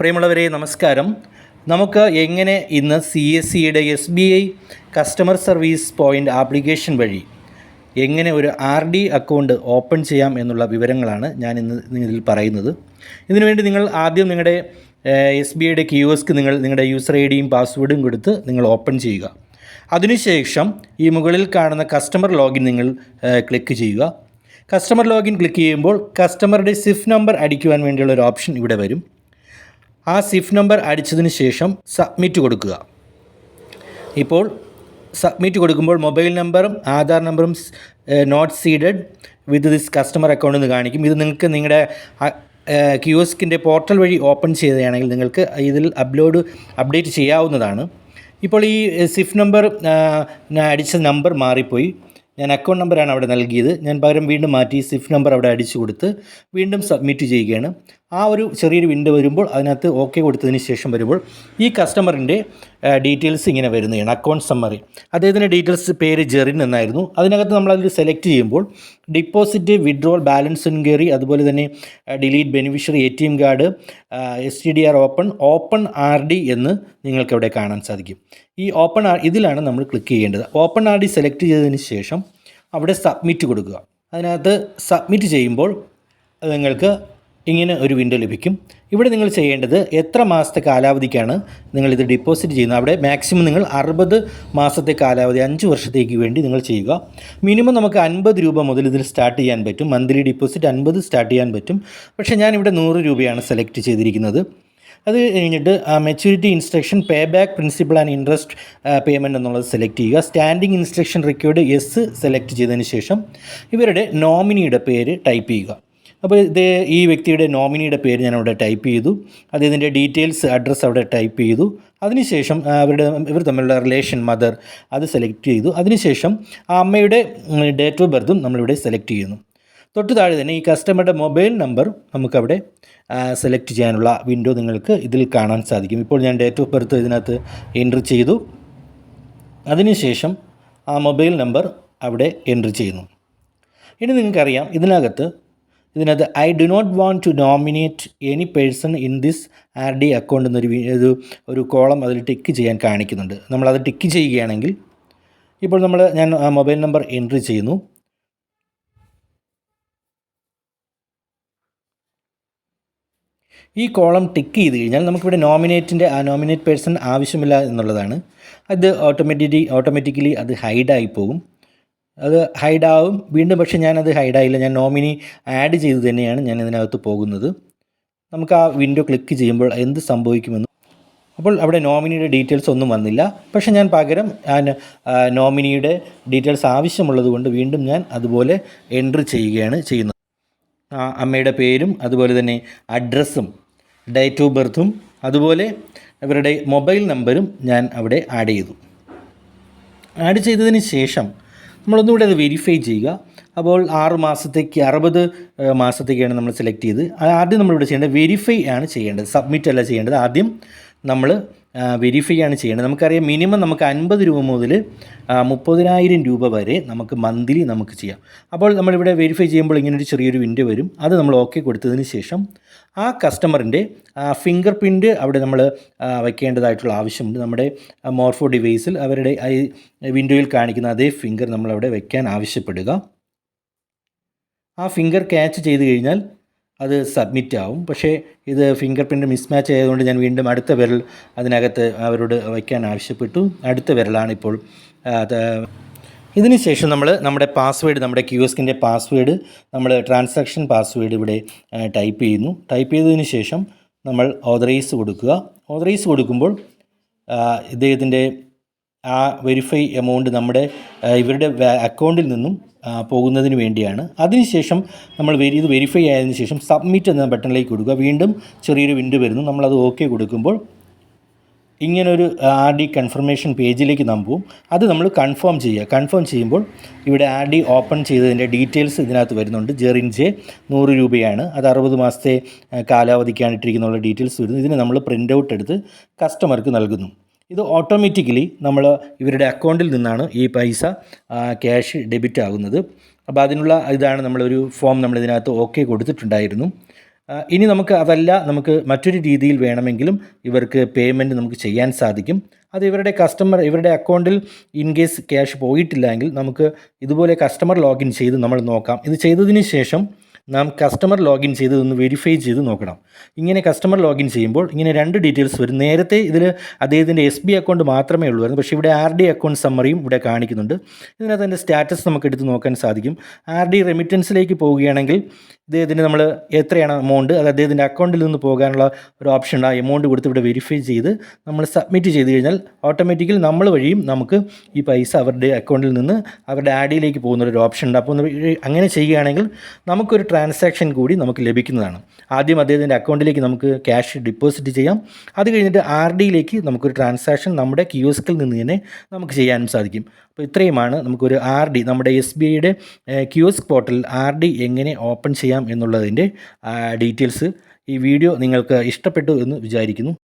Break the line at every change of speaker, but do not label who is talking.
പ്രിയമുള്ളവരെ നമസ്കാരം. നമുക്ക് എങ്ങനെ ഇന്ന് സി എസ് സിയുടെ S B I customer service point application വഴി എങ്ങനെ ഒരു ആർ ഡി അക്കൗണ്ട് ഓപ്പൺ ചെയ്യാം എന്നുള്ള വിവരങ്ങളാണ് ഞാൻ ഇന്ന് ഇതിൽ പറയുന്നത്. ഇതിനുവേണ്ടി നിങ്ങൾ ആദ്യം നിങ്ങളുടെ എസ് ബി ഐയുടെ ക്യൂഎസ്ക്ക് നിങ്ങൾ നിങ്ങളുടെ യൂസർ ഐ ഡിയും പാസ്വേഡും കൊടുത്ത് നിങ്ങൾ ഓപ്പൺ ചെയ്യുക. അതിനുശേഷം ഈ മുകളിൽ കാണുന്ന കസ്റ്റമർ ലോഗിൻ നിങ്ങൾ ക്ലിക്ക് ചെയ്യുക. കസ്റ്റമർ ലോഗിൻ ക്ലിക്ക് ചെയ്യുമ്പോൾ കസ്റ്റമറുടെ സിഫ് നമ്പർ അടിക്കുവാൻ വേണ്ടിയുള്ള ഒരു ഓപ്ഷൻ ഇവിടെ വരും. ആ സിഫ് നമ്പർ അടിച്ചതിന് ശേഷം സബ്മിറ്റ് കൊടുക്കുക. ഇപ്പോൾ സബ്മിറ്റ് കൊടുക്കുമ്പോൾ മൊബൈൽ നമ്പറും ആധാർ നമ്പറും not seeded with this customer account എന്ന് കാണിക്കും. ഇത് നിങ്ങൾക്ക് നിങ്ങളുടെ ക്യൂസ്കിന്റെ പോർട്ടൽ വഴി ഓപ്പൺ ചെയ്തതാണെങ്കിൽ നിങ്ങൾക്ക് ഇതിൽ അപ്ലോഡ് അപ്ഡേറ്റ് ചെയ്യാവുന്നതാണ്. ഇപ്പോൾ ഈ സിഫ് നമ്പർ ഞാൻ അടിച്ച നമ്പർ മാറിപ്പോയി. ഞാൻ അക്കൗണ്ട് നമ്പറാണ് അവിടെ നൽകിയത്. ഞാൻ പകരം വീണ്ടും മാറ്റി സിഫ് നമ്പർ അവിടെ അടിച്ചു കൊടുത്ത് വീണ്ടും സബ്മിറ്റ് ചെയ്യുകയാണ്. ആ ഒരു ചെറിയൊരു വിൻഡോ വരുമ്പോൾ അതിനകത്ത് ഓക്കെ കൊടുത്തതിന് ശേഷം വരുമ്പോൾ ഈ കസ്റ്റമറിന്റെ ഡീറ്റെയിൽസ് ഇങ്ങനെ വരുന്നതാണ് അക്കൗണ്ട് സമ്മറി അദ്ദേഹത്തിന്റെ ഡീറ്റെയിൽസ് പേര് ജെറിൻ എന്നായിരുന്നു. അതിനകത്ത് നമ്മൾ അതിൽ സെലക്ട് ചെയ്യുമ്പോൾ ഡിപ്പോസിറ്റ് വിഡ്രോൾ ബാലൻസ് എൻക്വയറി അതുപോലെ തന്നെ delete beneficiary A T M card S T D R open open R D എന്ന് നിങ്ങൾക്ക് അവിടെ കാണാൻ സാധിക്കും. ഈ ഓപ്പൺ ആർ ഇതിലാണ് നമ്മൾ ക്ലിക്ക് ചെയ്യേണ്ടത്. ഓപ്പൺ ആർ ഡി സെലക്ട് ചെയ്തതിന് ശേഷം അവിടെ സബ്മിറ്റ് കൊടുക്കുക. അതിനകത്ത് സബ്മിറ്റ് ചെയ്യുമ്പോൾ നിങ്ങൾക്ക് ഇങ്ങനെ ഒരു വിൻഡോ ലഭിക്കും. ഇവിടെ നിങ്ങൾ ചെയ്യേണ്ടത് എത്ര മാസത്തെ കാലാവധിക്കാണ് നിങ്ങളിത് ഡിപ്പോസിറ്റ് ചെയ്യുന്നത്? അവിടെ മാക്സിമം നിങ്ങൾ അറുപത് മാസത്തെ കാലാവധി അഞ്ച് വർഷത്തേക്ക് വേണ്ടി നിങ്ങൾ ചെയ്യുക. മിനിമം നമുക്ക് അൻപത് രൂപ മുതൽ ഇതിൽ സ്റ്റാർട്ട് ചെയ്യാൻ പറ്റും. മന്ത്ലി ഡിപ്പോസിറ്റ് അൻപത് സ്റ്റാർട്ട് ചെയ്യാൻ പറ്റും. പക്ഷേ ഞാനിവിടെ നൂറ് രൂപയാണ് സെലക്ട് ചെയ്തിരിക്കുന്നത്. അത് കഴിഞ്ഞിട്ട് maturity instruction pay back principal and interest payment എന്നുള്ളത് സെലക്ട് ചെയ്യുക. Standing instruction required yes select ചെയ്തതിന് ശേഷം ഇവരുടെ നോമിനിയുടെ പേര് ടൈപ്പ് ചെയ്യുക. അപ്പോൾ ഇത് ഈ വ്യക്തിയുടെ നോമിനിയുടെ പേര് ഞാൻ അവിടെ ടൈപ്പ് ചെയ്തു. അദ്ദേഹത്തിന്റെ ഡീറ്റെയിൽസ് അഡ്രസ്സ് അവിടെ ടൈപ്പ് ചെയ്തു. അതിനുശേഷം അവരുടെ ഇവർ തമ്മിലുള്ള റിലേഷൻ മദർ അത് സെലക്ട് ചെയ്തു. അതിനുശേഷം ആ അമ്മയുടെ ഡേറ്റ് ഓഫ് ബർത്തും നമ്മളിവിടെ സെലക്ട് ചെയ്യുന്നു. തൊട്ട് താഴെ തന്നെ ഈ കസ്റ്റമറുടെ മൊബൈൽ നമ്പർ നമുക്കവിടെ സെലക്ട് ചെയ്യാനുള്ള വിൻഡോ നിങ്ങൾക്ക് ഇതിൽ കാണാൻ സാധിക്കും. ഇപ്പോൾ ഞാൻ ഡേറ്റ് ഓഫ് ബർത്ത് ഇതിനകത്ത് എൻട്രി ചെയ്തു. അതിനുശേഷം ആ മൊബൈൽ നമ്പർ അവിടെ എൻട്രി ചെയ്യുന്നു. ഇനി നിങ്ങൾക്കറിയാം ഇതിനകത്ത് ഇതിനകത്ത് I do not want to nominate any person in this R D account എന്നൊരു ഒരു ഒരു കോളം അതിൽ ടിക്ക് ചെയ്യാൻ കാണിക്കുന്നുണ്ട്. നമ്മൾ അത് ടിക്ക് ചെയ്യുകയാണെങ്കിൽ ഇപ്പോൾ നമ്മൾ ഞാൻ മൊബൈൽ നമ്പർ എൻട്രി ചെയ്യുന്നു. ഈ കോളം ടിക്ക് ചെയ്ത് കഴിഞ്ഞാൽ നമുക്കിവിടെ നോമിനേറ്റിന്റെ ആ നോമിനേറ്റ് പേഴ്സൺ ആവശ്യമില്ല എന്നുള്ളതാണ്. അത് ഓട്ടോമാറ്റിക്കലി ഓട്ടോമാറ്റിക്കലി അത് ഹൈഡായി പോകും. അത് ഹൈഡാവും വീണ്ടും പക്ഷേ ഞാനത് ഹൈഡായില്ല ഞാൻ നോമിനി ആഡ് ചെയ്ത് തന്നെയാണ് ഞാൻ ഇതിനകത്ത് പോകുന്നത്. നമുക്ക് ആ വിൻഡോ ക്ലിക്ക് ചെയ്യുമ്പോൾ എന്ത് സംഭവിക്കുമെന്ന്. അപ്പോൾ അവിടെ നോമിനിയുടെ ഡീറ്റെയിൽസ് ഒന്നും വന്നില്ല. പക്ഷേ ഞാൻ പകരം നോമിനിയുടെ ഡീറ്റെയിൽസ് ആവശ്യമുള്ളത് കൊണ്ട് വീണ്ടും ഞാൻ അതുപോലെ എൻട്രി ചെയ്യുകയാണ് ചെയ്യുന്നത്. ആ അമ്മയുടെ പേരും അതുപോലെ തന്നെ അഡ്രസ്സും ഡേറ്റ് ഓഫ് ബർത്തും അതുപോലെ അവരുടെ മൊബൈൽ നമ്പരും ഞാൻ അവിടെ ആഡ് ചെയ്തു. ആഡ് ചെയ്തതിന് ശേഷം നമ്മളൊന്നുകൂടെ അത് വെരിഫൈ ചെയ്യുക. അപ്പോൾ ആറ് മാസത്തേക്ക് അറുപത് മാസത്തേക്കാണ് നമ്മൾ സെലക്ട് ചെയ്ത്. ആദ്യം നമ്മളിവിടെ ചെയ്യേണ്ടത് വെരിഫൈ ആണ് ചെയ്യേണ്ടത്. സബ്മിറ്റ് അല്ല ചെയ്യേണ്ടത്. ആദ്യം നമ്മൾ വെരിഫൈ ആണ് ചെയ്യേണ്ടത്. നമുക്കറിയാം മിനിമം നമുക്ക് അൻപത് രൂപ മുതൽ മുപ്പതിനായിരം രൂപ വരെ നമുക്ക് മന്ത്ലി നമുക്ക് ചെയ്യാം. അപ്പോൾ നമ്മളിവിടെ വെരിഫൈ ചെയ്യുമ്പോൾ ഇങ്ങനൊരു ചെറിയൊരു വിൻഡോ വരും. അത് നമ്മൾ ഓക്കെ കൊടുത്തതിന് ശേഷം ആ കസ്റ്റമറിന്റെ ഫിംഗർ പ്രിന്റ് അവിടെ നമ്മൾ വയ്ക്കേണ്ടതായിട്ടുള്ള ആവശ്യമുണ്ട്. നമ്മുടെ മോർഫോ ഡിവൈസിൽ അവരുടെ വിൻഡോയിൽ കാണിക്കുന്ന അതേ ഫിംഗർ നമ്മളവിടെ വയ്ക്കാൻ ആവശ്യപ്പെടുക. ആ ഫിംഗർ ക്യാച്ച് ചെയ്ത് കഴിഞ്ഞാൽ അത് സബ്മിറ്റ് ആവും. പക്ഷേ ഇത് ഫിംഗർ പ്രിന്റ് മിസ്മാച്ച് ആയതുകൊണ്ട് ഞാൻ വീണ്ടും അടുത്ത വിരൽ അതിനകത്ത് അവരോട് വയ്ക്കാൻ ആവശ്യപ്പെട്ടു. അടുത്ത വിരലാണ് ഇപ്പോൾ ഇതിനുശേഷം നമ്മൾ നമ്മുടെ പാസ്വേഡ് നമ്മുടെ ക്യൂഎസ്കിന്റെ പാസ്വേഡ് നമ്മൾ ട്രാൻസാക്ഷൻ പാസ്വേഡ് ഇവിടെ ടൈപ്പ് ചെയ്യുന്നു. ടൈപ്പ് ചെയ്തതിന് ശേഷം നമ്മൾ ഓതറൈസ് കൊടുക്കുക. ഓതറൈസ് കൊടുക്കുമ്പോൾ ഇദ്ദേഹത്തിന്റെ ആ വെരിഫൈ എമൗണ്ട് നമ്മുടെ ഇവരുടെ അക്കൗണ്ടിൽ നിന്നും പോകുന്നതിന് വേണ്ടിയാണ്. അതിനുശേഷം നമ്മൾ വെരി ഇത് വെരിഫൈ ആയതിനു ശേഷം സബ്മിറ്റ് എന്ന ബട്ടണിലേക്ക് കൊടുക്കുക. വീണ്ടും ചെറിയൊരു വിൻഡോ വരുന്നു. നമ്മളത് ഓക്കെ കൊടുക്കുമ്പോൾ ഇങ്ങനൊരു ആർ ഡി കൺഫർമേഷൻ പേജിലേക്ക് നാം പോവും. അത് നമ്മൾ കൺഫേം ചെയ്യുക. കൺഫേം ചെയ്യുമ്പോൾ ഇവിടെ ആർ ഡി ഓപ്പൺ ചെയ്തതിന്റെ ഡീറ്റെയിൽസ് ഇതിനകത്ത് വരുന്നുണ്ട്. ജെറിൻ ജെ നൂറ് രൂപയാണ്. അത് അറുപത് മാസത്തെ കാലാവധിക്കാണ് ഇട്ടിരിക്കുന്നുള്ള ഡീറ്റെയിൽസ് വരുന്നു. ഇതിനെ നമ്മൾ പ്രിന്റ് ഔട്ട് എടുത്ത് കസ്റ്റമർക്ക് നൽകുന്നു. ഇത് ഓട്ടോമാറ്റിക്കലി നമ്മൾ ഇവരുടെ അക്കൗണ്ടിൽ നിന്നാണ് ഈ പൈസ ക്യാഷ് ഡെബിറ്റ് ആകുന്നത്. അപ്പോൾ അതിനുള്ള ഇതാണ് നമ്മളൊരു ഫോം നമ്മൾ ഇതിനകത്ത് ഓക്കെ കൊടുത്തിട്ടുണ്ടായിരുന്നു ഇനി നമുക്ക് അതല്ല നമുക്ക് മറ്റൊരു രീതിയിൽ വേണമെങ്കിലും ഇവർക്ക് പേയ്മെന്റ് നമുക്ക് ചെയ്യാൻ സാധിക്കും. അത് ഇവരുടെ കസ്റ്റമർ ഇവരുടെ അക്കൗണ്ടിൽ ഇൻ കേസ് ക്യാഷ് പോയിട്ടില്ലെങ്കിൽ നമുക്ക് ഇതുപോലെ കസ്റ്റമർ ലോഗിൻ ചെയ്ത് നമ്മൾ നോക്കാം. ഇത് ചെയ്തതിന് ശേഷം നാം കസ്റ്റമർ ലോഗിൻ ചെയ്ത് ഒന്ന് വെരിഫൈ ചെയ്ത് നോക്കണം. ഇങ്ങനെ കസ്റ്റമർ ലോഗിൻ ചെയ്യുമ്പോൾ ഇങ്ങനെ രണ്ട് ഡീറ്റെയിൽസ് വരും. നേരത്തെ ഇതിൽ അദ്ദേഹത്തിന്റെ എസ് ബി അക്കൗണ്ട് മാത്രമേ ഉള്ളൂ പക്ഷേ ഇവിടെ ആർ ഡി അക്കൗണ്ട് സമ്മറിയും ഇവിടെ കാണിക്കുന്നുണ്ട്. ഇതിനകത്ത് അതിന്റെ സ്റ്റാറ്റസ് നമുക്ക് എടുത്ത് നോക്കാൻ സാധിക്കും. ആർ ഡി റെമിറ്റൻസിലേക്ക് പോവുകയാണെങ്കിൽ ഇദ്ദേഹത്തിന് നമ്മൾ എത്രയാണ് എമൗണ്ട് അത് അദ്ദേഹത്തിന്റെ അക്കൗണ്ടിൽ നിന്ന് പോകാനുള്ള ഒരു ഓപ്ഷൻ ആ എമൗണ്ട് കൊടുത്ത് ഇവിടെ വെരിഫൈ ചെയ്ത് നമ്മൾ സബ്മിറ്റ് ചെയ്ത് കഴിഞ്ഞാൽ ഓട്ടോമാറ്റിക്കലി നമ്മൾ വഴിയും നമുക്ക് ഈ പൈസ അവരുടെ അക്കൗണ്ടിൽ നിന്ന് അവരുടെ ആഡിയിലേക്ക് പോകുന്ന ഒരു ഓപ്ഷൻ ഉണ്ട്. അപ്പോൾ അങ്ങനെ ചെയ്യുകയാണെങ്കിൽ നമുക്കൊരു ട്രാൻസാക്ഷൻ കൂടി നമുക്ക് ലഭിക്കുന്നതാണ്. ആദ്യം അദ്ദേഹത്തിന്റെ അക്കൗണ്ടിലേക്ക് നമുക്ക് ക്യാഷ് ഡിപ്പോസിറ്റ് ചെയ്യാം. അത് കഴിഞ്ഞിട്ട് ആർ ഡിയിലേക്ക് നമുക്കൊരു ട്രാൻസാക്ഷൻ നമ്മുടെ കിയോസ്കിൽ നിന്ന് തന്നെ നമുക്ക് ചെയ്യാനും സാധിക്കും. അപ്പോൾ ഇത്രയുമാണ് നമുക്കൊരു ആർ ഡി നമ്മുടെ എസ് ബി ഐയുടെ കിയോസ്ക് പോർട്ടലിൽ ആർ ഡി എങ്ങനെ ഓപ്പൺ ചെയ്യാം എന്നുള്ളതിന്റെ ഡീറ്റെയിൽസ് ഈ വീഡിയോ നിങ്ങൾക്ക് ഇഷ്ടപ്പെട്ടു എന്ന് വിചാരിക്കുന്നു.